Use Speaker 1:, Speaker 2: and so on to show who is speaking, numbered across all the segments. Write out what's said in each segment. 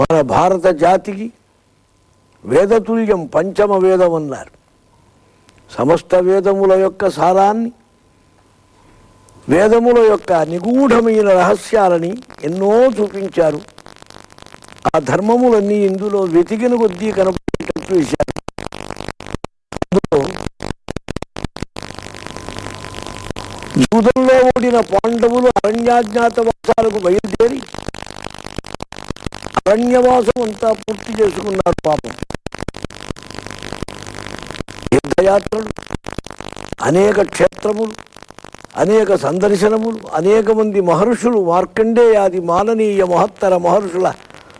Speaker 1: మన భారత జాతికి వేదతుల్యం పంచమ వేదం అన్నారు సమస్త వేదముల యొక్క సారాన్ని వేదముల యొక్క నిగూఢమైన రహస్యాలని ఎన్నో చూపించారు. ఆ ధర్మములన్నీ ఇందులో వెతికిన కొద్దీ కనపడేటట్టు చూశారు అందులో జూదంలో ఓడిన పాండవులు అరణ్యాజ్ఞాతవాసాలకు బయలుదేరి అరణ్యవాసం అంతా పూర్తి చేసుకున్నారు పాపం. తీర్థయాత్రలు అనేక క్షేత్రములు అనేక సందర్శనములు అనేక మంది మహర్షులు మార్కండేయాది మాననీయ మహత్తర మహర్షుల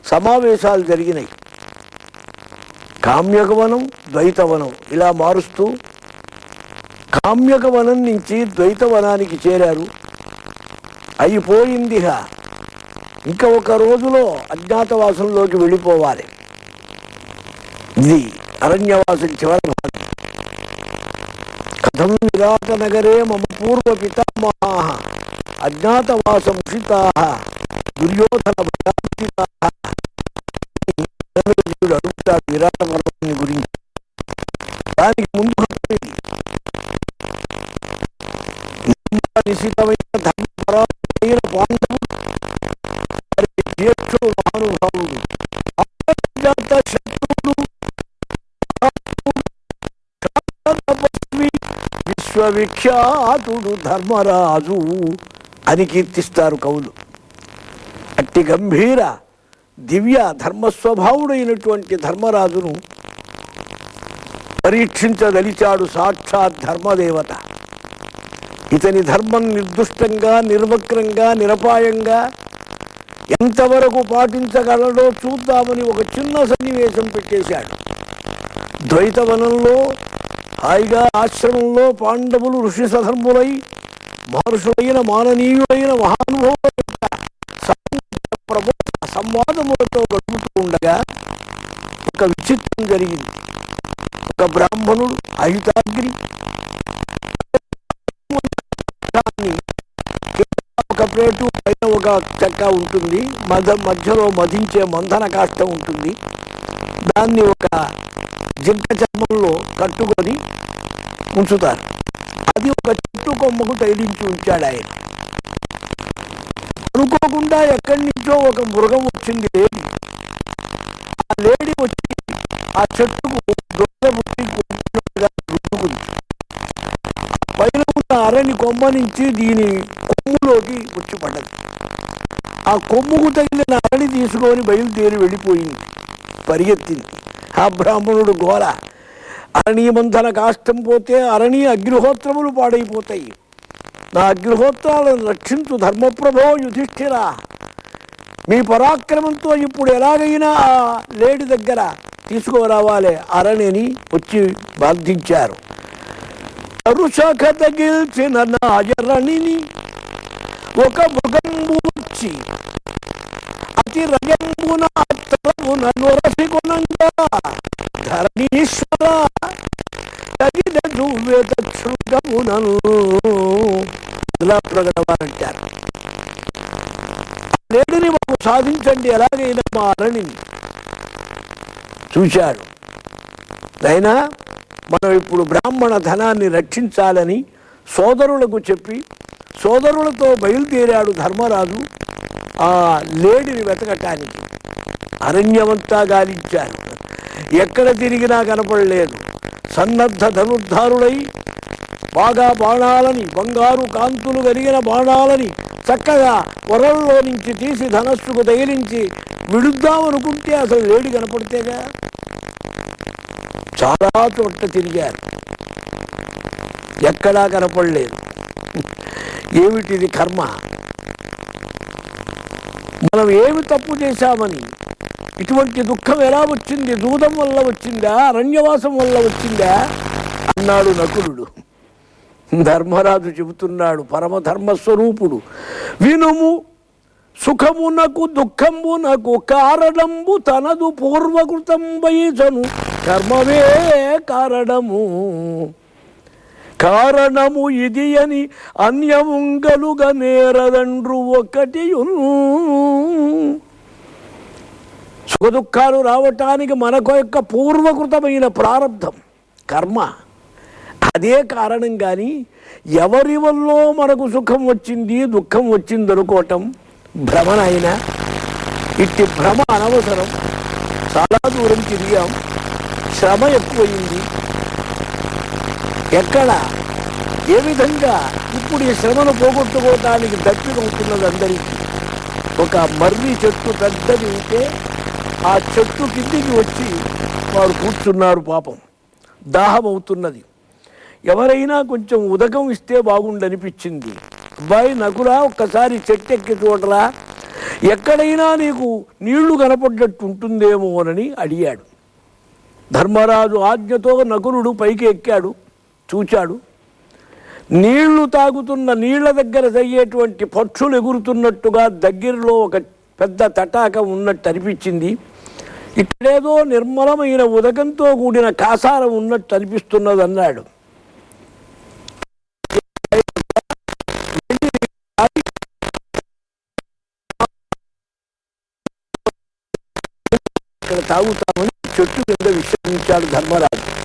Speaker 1: సమావేశాలు జరిగినాయి. కామ్యగవనం ద్వైతవనం ఇలా మారుస్తూ కామ్యగవనం నుంచి ద్వైతవనానికి చేరారు. అయిపోయిందిహ ఇంకా ఒక రోజులో అజ్ఞాతవాసంలోకి వెళ్ళిపోవాలి. ఇది అరణ్యవాసం చివరి భాగం కథం విరాట నగరే మమ పూర్వ పితామహ. అజ్ఞాతవాసముషితా దుర్యోధన భయార్జితా అడుగుతాడు విరాట పర్వాన్ని గురించి. దానికి ముందు ఘట్టం విశ్వవిఖ్యాతుడు ధర్మరాజు అని కీర్తిస్తారు కవులు. అట్టి గంభీర దివ్య ధర్మస్వభావుడైనటువంటి ధర్మరాజును పరీక్షించదలిచాడు సాక్షాత్ ధర్మదేవత. ఇతని ధర్మం నిర్దుష్టంగా నిర్వక్రంగా నిరపాయంగా ఎంతవరకు పాటించగలడో చూద్దామని ఒక చిన్న సన్నివేశం పెట్టేశాడు. ద్వైతవనంలో హాయిగా ఆశ్రమంలో పాండవులు ఋషి సధర్ములై మహర్షులైన మాననీయులైన మహానుభావుల యొక్క ప్రబోధ సంవాదములతో గడుపుతూ ఉండగా ఒక విచిత్రం జరిగింది. ఒక బ్రాహ్మణుడు అహితాగ్ని ఒక ప్లేటు పైన ఒక చెక్క ఉంటుంది. మధ్య మధ్యలో మధించే మంధన కాష్టం ఉంటుంది. దాన్ని ఒక జింక చర్మంలో కట్టుకొని ఉంచుతారు. అది ఒక చెట్టు కొమ్మకు తగిలించి ఉంచాడు ఆయన. అనుకోకుండా ఎక్కడి నుంచో ఒక మృగం వచ్చింది. లేడీ ఆ లేడీ వచ్చి ఆ చెట్టుకు రుద్దుకుంది. పైన ఉన్న అరణి కొమ్మ నుంచి దీని కొమ్ములోకి వచ్చి పడ్డది. ఆ కొమ్ముకు తగిలిన అరణి తీసుకొని బయలుదేరి వెళ్ళిపోయింది. పరిగెత్తింది. ఆ బ్రాహ్మణుడు ఘోర అరణి కాష్టం పోతే అరణి అగ్నిహోత్రములు పాడైపోతాయి. నా అగ్నిహోత్రాలను రక్షించు ధర్మప్రభో యుధిష్ఠిరా. మీ పరాక్రమంతో ఇప్పుడు ఎలాగైనా ఆ లేడి దగ్గర తీసుకురావాలి అరణిని వచ్చి బాధించారు. అరుషాఖ తగిల్చిన నాయరణిని ఒక మృగంబు వచ్చి అతి రజంబున నన్ను నొరసికొనంగా ధరణీశ్వర తగిన నువ్వేత శృంగమునను ఇలా ప్రగటవారంటారు లేడిని మాకు సాధించండి ఎలాగైనా మా అరణిని చూశాడు అయినా మనం ఇప్పుడు బ్రాహ్మణ ధనాన్ని రక్షించాలని సోదరులకు చెప్పి సోదరులతో బయలుదేరాడు ధర్మరాజు ఆ లేడిని వెతకటానికి. అరణ్యమంతా గాలించారు. ఎక్కడ తిరిగినా కనపడలేదు. సన్నద్ధ ధనుర్ధారుడై బాగా బాణాలని బంగారు కాంతులు కలిగిన బాణాలని చక్కగా పొరల్లో నుంచి తీసి ధనస్సుకు తగిలించి విడుద్దామనుకుంటే అసలు లేడి కనపడితేగా? చాలా చోట్ల తిరిగారు. ఎక్కడా కనపడలేదు. ఏమిటిది కర్మ? మనం ఏమి తప్పు చేశామని ఇటువంటి దుఃఖం ఎలా వచ్చింది? దూదం వల్ల వచ్చిందా? అరణ్యవాసం వల్ల వచ్చిందా? అన్నాడు నకులుడు. ధర్మరాజు చెబుతున్నాడు పరమధర్మస్వరూపుడు వినుము సుఖమునకు దుఃఖమునకు కారణంబు తనదు పూర్వకృతం వయసను కర్మవే కారణము. కారణము ఇది అని అన్యముంగలుగా నేరదండ్రు ఒకటి సుఖదుఖాలు రావటానికి మనకు యొక్క పూర్వకృతమైన ప్రారంధం కర్మ. అదే కారణం కానీ ఎవరి వల్ల మనకు సుఖం వచ్చింది దుఃఖం వచ్చింది అనుకోవటం భ్రమనైనా ఇట్టి భ్రమ అనవసరం. చాలా దూరం తిరిగాం. శ్రమ ఎక్కువైంది ఎక్కడ? ఏ విధంగా? ఇప్పుడు ఈ శ్రమను పోగొట్టుకోవడానికి దప్పికవుతున్నది అందరికీ. ఒక మర్రి చెట్టు పెద్దది ఉంటే ఆ చెట్టు కిందికి వచ్చి వారు కూర్చున్నారు పాపం. దాహం అవుతున్నది ఎవరైనా కొంచెం ఉదకం ఇస్తే బాగుండనిపించింది. అబ్బాయి నకురా ఒక్కసారి చెట్టు ఎక్కి చూడరా ఎక్కడైనా నీకు నీళ్ళు కనపడ్డట్టు ఉంటుందేమోనని అడిగాడు. ధర్మరాజు ఆజ్ఞతో నకులుడు పైకి ఎక్కాడు చూచాడు. నీళ్ళు తాగుతున్న నీళ్ళ దగ్గర అయ్యేటువంటి పక్షులు ఎగురుతున్నట్టుగా దగ్గరలో ఒక పెద్ద తటాక ఉన్నట్టు అనిపించింది ఇక్కడేదో నిర్మలమైన ఉదకంతో కూడిన కాసారం ఉన్నట్టు అనిపిస్తున్నది అన్నాడు ఇక్కడ తాగుతామని చెట్టు కింద విశ్రమించాడు ధర్మరాజు.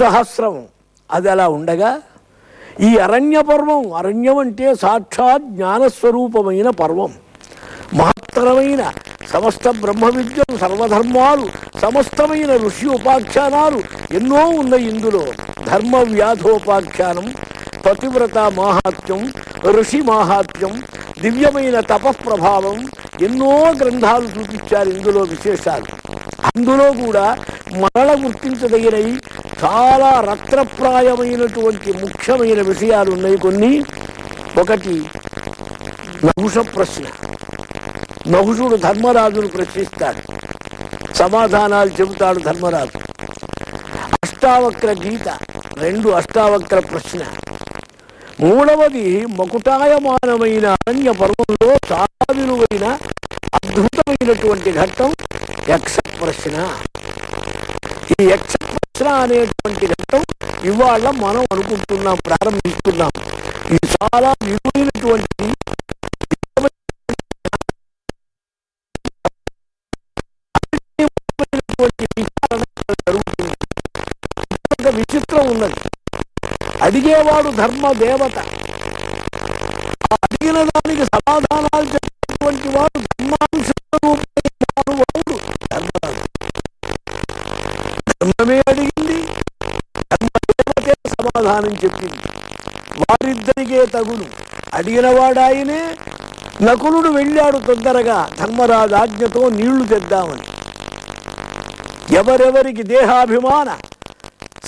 Speaker 1: సహస్రం అది అలా ఉండగా ఈ అరణ్య పర్వం అరణ్యం అంటే సాక్షాత్ జ్ఞానస్వరూపమైన పర్వం. మహత్తరమైన సమస్త బ్రహ్మ విద్యలు సర్వధర్మాలు సమస్తమైన ఋషి ఉపాఖ్యానాలు ఎన్నో ఉన్నాయి ఇందులో. ధర్మ వ్యాధోపాఖ్యానం పతివ్రత మాహాత్మ్యం ఋషి మాహాత్మ్యం దివ్యమైన తపఃప్రభావం ఎన్నో గ్రంథాలు చూపించారు ఇందులో విశేషాలు. అందులో కూడా మరల గుర్తించదగినవి చాలా రత్నప్రాయమైనటువంటి ముఖ్యమైన విషయాలు ఉన్నాయి కొన్ని. ఒకటి నహుష ప్రశ్న నహుషుడు ధర్మరాజును ప్రశ్నిస్తాడు. సమాధానాలు చెబుతాడు ధర్మరాజు. అష్టావక్ర గీత రెండు అష్టావక్ర ప్రశ్న. మూడవది మకుటాయమానమైన అరణ్య పర్వంలో చాలా విలువైన అద్భుతమైనటువంటి ఘట్టం యక్ష ప్రశ్న ఈ యక్ష ప్రశ్న అనేటువంటి ఘట్టం ఇవాళ మనం అనుకుంటున్నాం ప్రారంభిస్తున్నాం. ఇది చాలా విలువైనటువంటి విచిత్రం ఉన్నది. అడిగేవాడు ధర్మ దేవత. అడిగిన దానికి సమాధానాలు చెప్పేటువంటి వాడు ధర్మ వారిద్దరికే తగును అడిగినవాడాయనే నకులుడు వెళ్ళాడు తొందరగా. ధర్మరాజు ఆజ్ఞతో నీళ్ళు తెద్దామని. ఎవరెవరికి దేహాభిమాన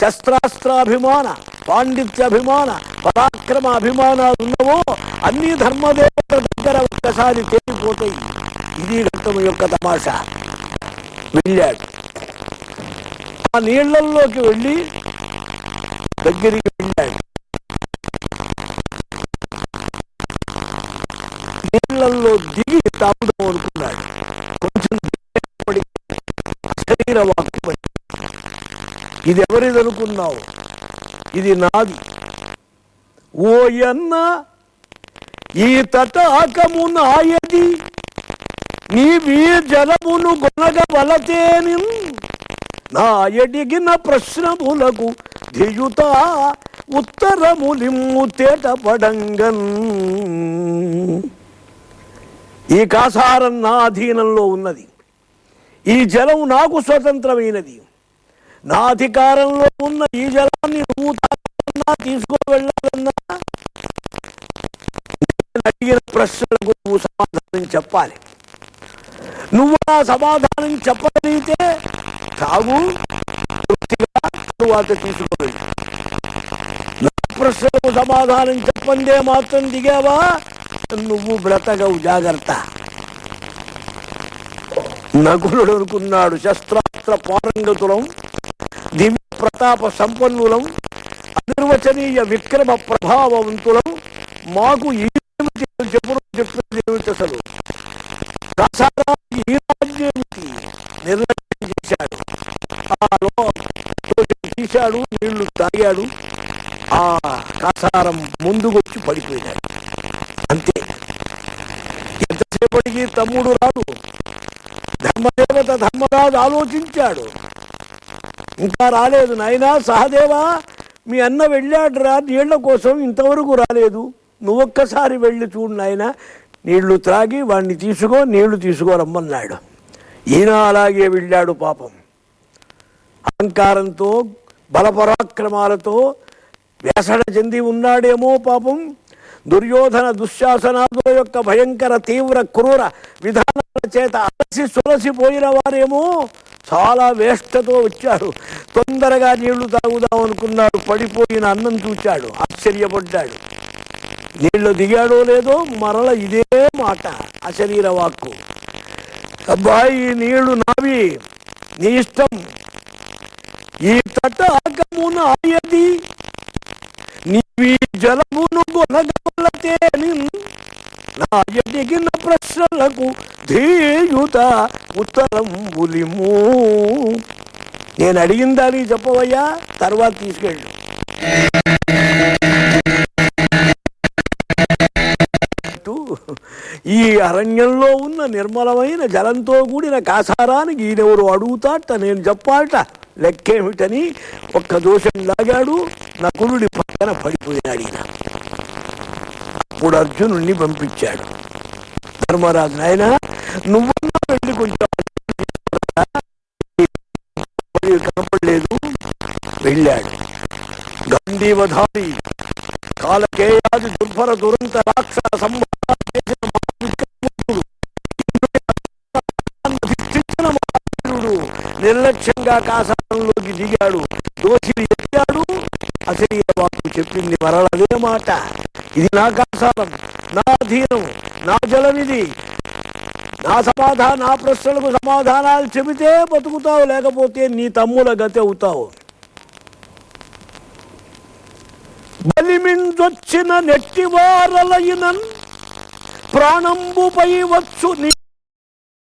Speaker 1: శస్త్రాస్త్రాభిమాన పాండిత్యాభిమాన పరాక్రమ అభిమానాలు ఉన్నవో అన్ని ధర్మదేవత దగ్గర ఒక్కసారి తేలిపోతాయి. ఇది రక్తం యొక్క తమాషా. వెళ్ళాడు. ఆ నీళ్ళల్లోకి వెళ్ళి దగ్గరికి నీళ్ళల్లో దిగి కొంచెం శరీర వాక్యమై ఇది ఎవరిది అనుకున్నావు ఇది నాది. ఓయన్న ఈ తటాకము నాయది. నీవీ జలమును గొనగ వలతేని నా ఎడిగిన ప్రశ్నములకు ధియుత ఉత్తరములిమ్ము తేట పడంగన్ ఈ కాసారం నా అధీనంలో ఉన్నది. ఈ జలం నాకు స్వతంత్రమైనది. నా అధికారంలో ఉన్న ఈ జలాన్ని నువ్వు తాగాలన్నా తీసుకువెళ్ళాలన్నా అడిగిన ప్రశ్నలకు నువ్వు సమాధానం చెప్పాలి. నువ్వు నా సమాధానం చెప్పగలిగితే తాగు తరువాత తీసుకోవాలి నా ప్రశ్నలకు సమాధానం చెప్పందే మాత్రం దిగావా? నువ్వు బ్రతకవు జాగ్రత్త. నకులుడు అనుకున్నాడు శస్త్రాస్త్ర పారంగతులం దివ్య ప్రతాప సంపన్నులం అనిర్వచనీయ విక్రమ ప్రభావవంతులం మాకు ఏమిటి చెప్పుడు చెప్పినది ఏమిటి అసలు? ఈ రాజ్యానికి నిర్లక్ష్యం చేశాడు. తీశాడు నీళ్ళు తాగాడు ఆ కాసారం ముందుకొచ్చి పడిపోయాడు అంతే. ఎంతసేపటికి తమ్ముడు రాదు ధర్మదేవత ధర్మరాజు ఆలోచించాడు. ఇంకా రాలేదు. నాయనా సహదేవా మీ అన్న వెళ్ళాడురా. నీళ్ళ కోసం ఇంతవరకు రాలేదు. నువ్వొక్కసారి వెళ్ళి చూడు నాయన. నీళ్ళు త్రాగి వాడిని తీసుకో నీళ్ళు తీసుకోరమ్మన్నాడు ఈయన అలాగే వెళ్ళాడు పాపం. అహంకారంతో బలపరాక్రమాలతో వేసడ చెంది ఉన్నాడేమో పాపం. దుర్యోధన దుశ్శాసనాదుల యొక్క భయంకర తీవ్ర క్రూర విధానాల చేత అలసి సొలసిపోయిన వారేమో చాలా వేష్టతో వచ్చారు. తొందరగా నీళ్ళు తాగుదాం అనుకున్నాడు. పడిపోయిన అన్నం చూచాడు. ఆశ్చర్యపడ్డాడు. నీళ్ళు దిగాడో లేదో మరల ఇదే మాట అశరీర వాక్కు. అబ్బాయి ఈ నీళ్ళు నావి. నీ ఇష్టం. ఈ తటాకమున ఆయది. నీవి జలమును గొనగలతే నా ఎదిగిన ప్రశ్నలకు ధీయుత ఉత్తరం బులిము నేను అడిగిన దానికి చెప్పవయ్యా? తర్వాత తీసుకెళ్ళు. ఈ అరణ్యంలో ఉన్న నిర్మలమైన జలంతో కూడిన కాసారానికి ఈయనెవరు అడుగుతాట నేను చెప్పాట లెక్కేమిటని ఒక్క దోషం లాగాడు. నకులుడి పక్కన పడిపోయాడు ఈయన. అప్పుడు అర్జునుడిని పంపించాడు. ధర్మరాజు నాయన నువ్వన్నా వెళ్ళి కొంచెం కనపడలేదు. వెళ్ళాడు. గంధీవధారి కాలకేయాది దుర్భర దురంత రాక్షస సంహార చేసిన నిర్లక్ష్యంగా కాసారంలోకి దిగాడు. దోషిని అశరీర చెప్పింది మరలదే మాట. ఇది నా కాసారం నా అధీనము నా జలమిది నా సమాధాన నా ప్రశ్నలకు సమాధానాలు చెబితే బతుకుతావు లేకపోతే నీ తమ్ముల గతి అవుతావు బలిమిందొచ్చిన నెట్టివారలయినన్ ప్రాణంబుపై వచ్చు నీ